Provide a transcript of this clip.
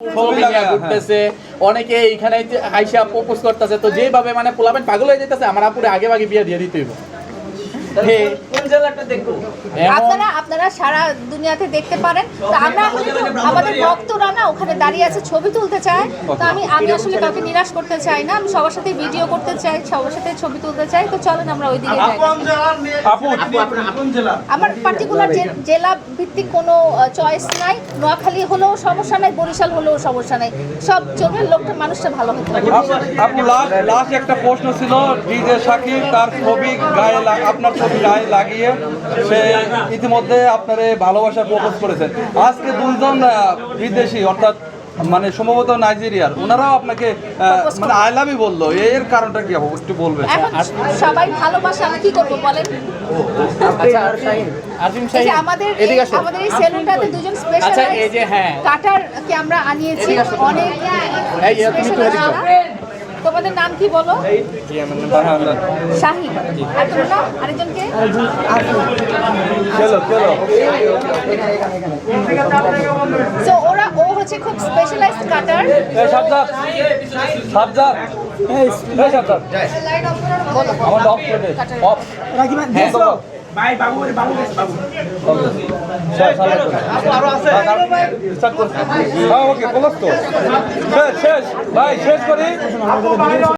ছবি অনেকে এইখানে আইসা প্রপোজ করতেছে তো যেভাবে মানে পোলাবেন পাগল হয়ে যেতেছে আমার আপুরে আগে আগে বিয়ে দিয়ে দিতে হইব। হে, এমন আপনারা আপনারা সারা দুনিয়াতে দেখতে পারেন। তো আমরা আমাদের ভক্তরা না ওখানে দাঁড়িয়ে আছে ছবি তুলতে চায়। তো আমি আমি আসলে কাউকে নিরাশ করতে চাই না। আমি সবার সাথে ভিডিও করতে চাই সবার সাথে ছবি তুলতে চাই। তো চলেন আমরা ওই দিকে যাই। আমার পার্টিকুলার জেলা। ভিত্তিক কোনো চয়েস নাই। নোয়াখালী হলেও সমস্যা নাই বরিশাল হলেও সমস্যা নাই। সব জনের লোকটা মানুষটা ভালো হতে আপু লাস্ট লাস্ট একটা প্রশ্ন ছিল ডিজে শাকিব তার ছবি গায়ে আপনার গায়ে লাগিয়ে সে ইতিমধ্যে আপনার ভালোবাসা প্রপোজ করেছেন আজকে দুইজন আহ, বিদেশি অর্থাৎ মানে সম্ভবত নাইজেরিয়ার ওনারাও আপনাকে আহ, মানে আই লাভ ইউ বলল। এর কারণটা কি আপু একটু বলবেন। সবাই ভালোবাসা আমি কি করব বলেন? আচ্ছা সাহেব আমাদের আসো। আমাদের এই সেলুনটাতে দুজন স্পেশাল আচ্ছা, এই যে হ্যাঁ। কাটার কে আমরা আনিয়েছি। অনেক এই, তুমি তোমাদের নাম কি বলো? শাহিন আর তোমার নাম? আরেকজনকে? চলো চলো। সো ওরা ও হচ্ছে খুব স্পেশালাইজড কাটার আমার অফ অফ। হ্যাঁ বাবু রে বাবু। বাবু শেষ। ভাই শেষ করি।